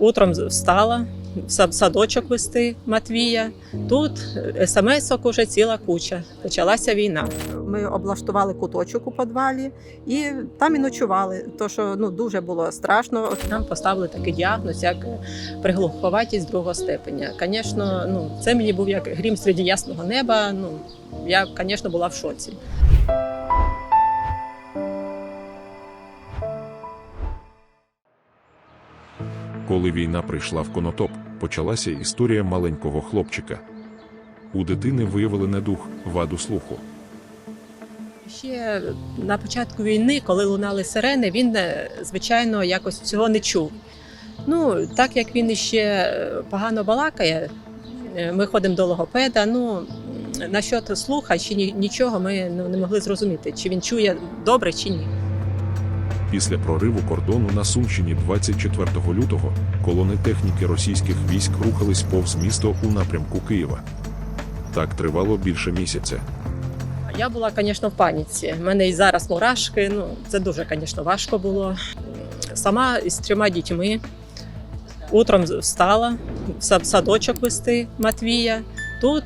Утром встала, в сад- садочок вести Матвія. Тут смс-ок уже ціла куча. Почалася війна. Ми облаштували куточок у підвалі і там і ночували. То що ну дуже було страшно. Нам поставили такий діагноз, як приглуховатість другого степеня. Звісно, ну це мені був як грім серед ясного неба. Ну я, звісно, була в шоці. Коли війна прийшла в Конотоп, почалася історія маленького хлопчика. У дитини виявили недух, ваду слуху. Ще на початку війни, коли лунали сирени, він е, звичайно якось цього не чув. Ну, так як він іще е, погано балакає, е, ми ходимо до логопеда. Ну м, насчет слуха чи нічого ми ну, не могли зрозуміти, чи він чує добре чи ні. Після прориву кордону на Сумщині 24 лютого колони техніки російських військ рухались повз місто у напрямку Києва. Так тривало більше місяця. Я була, звісно, в паніці. У мене і зараз мурашки. Ну, це дуже, звісно, важко було. Сама із трьома дітьми. Утром встала, в сад- садочок вести Матвія. Тут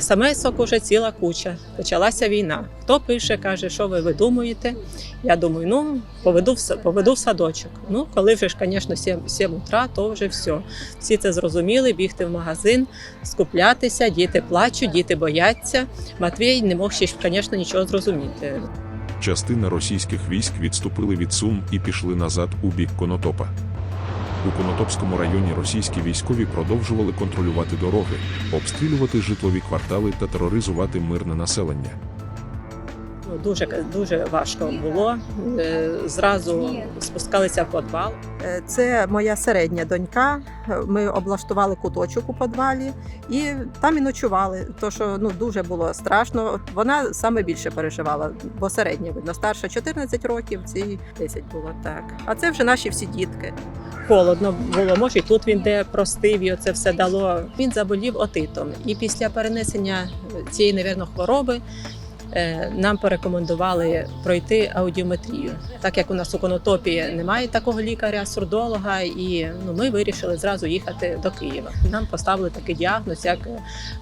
смс-ок уже ціла куча. Почалася війна. Хто пише, каже, що ви видумуєте? Я думаю, ну поведу в, поведу в садочок. Ну, коли вже ж, звісно, 7, 7 утра, то вже все. Всі це зрозуміли, бігти в магазин, скуплятися, діти плачуть, діти бояться. Матвій не мог ще, звісно, нічого зрозуміти. Частина російських військ відступили від Сум і пішли назад у бік Конотопа. У Конотопському районі російські військові продовжували контролювати дороги, обстрілювати житлові квартали та тероризувати мирне населення. Дуже дуже важко було. Е, Зразу спускалися в підвал. Е, Це моя середня донька. Ми облаштували куточок у підвалі і там і ночували. То що ну дуже було страшно. Вона саме більше переживала, бо середня видно. Старша 14 років, цій 10 було так. А це вже наші всі дітки. Холодно було, може, і тут він де простив, і це все дало. Він заболів отитом. І після перенесення цієї, невірно, хвороби нам порекомендували пройти аудіометрію. Так як у нас у Конотопі немає такого лікаря, сурдолога, і ну, ми вирішили зразу їхати до Києва. Нам поставили такий діагноз, як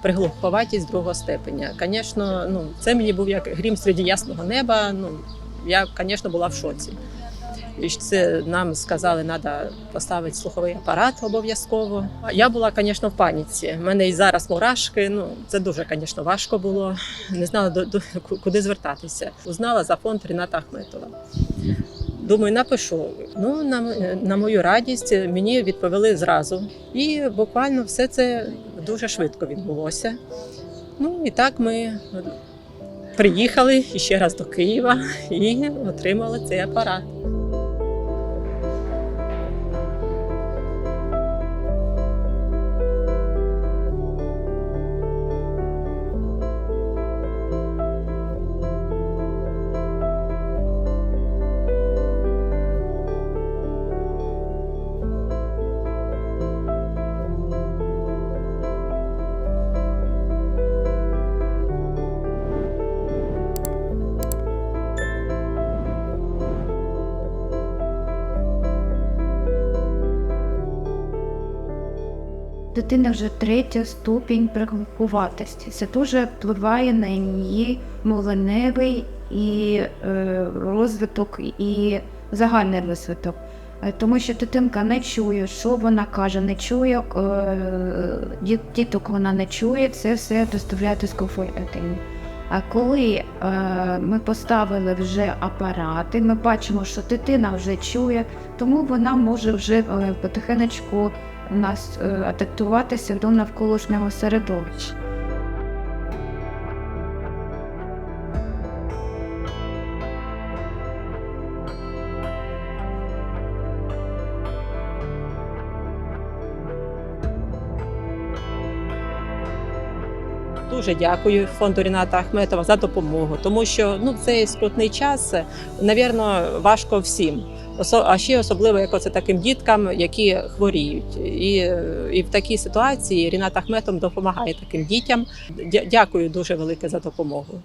приглуховатість другого степеня. Звісно, ну, це мені був як грім серед ясного неба. Ну, я, звісно, була в шоці. Це нам сказали, треба поставити слуховий апарат обов'язково. Я була, звісно, в паніці. У мене і зараз мурашки. Ну це дуже, звісно, важко було. Не знала до, до куди звертатися. Узнала за фонд Ріната Ахметова. Думаю, напишу. Ну на, на мою радість мені відповіли зразу. І буквально все це дуже швидко відбулося. Ну і так ми приїхали ще раз до Києва і отримали цей апарат. Дитина вже третя ступінь приглухуватості. Це дуже впливає на її мовленевий і е, розвиток, і загальний розвиток. Е, Тому що дитинка не чує, що вона каже, не чує, е, діток вона не чує, це все доставляє дискомфорт дитині. А коли ми поставили вже апарати, ми бачимо, що дитина вже чує, тому вона може вже потихенечку у нас е, адаптуватися до навколишнього середовища. Дуже дякую фонду Ріната Ахметова за допомогу, тому що ну цей скрутний час, навірно, важко всім. А ще особливо як оце таким діткам, які хворіють, і, і в такій ситуації Рінат Ахметом допомагає таким дітям. Дякую дуже велике за допомогу.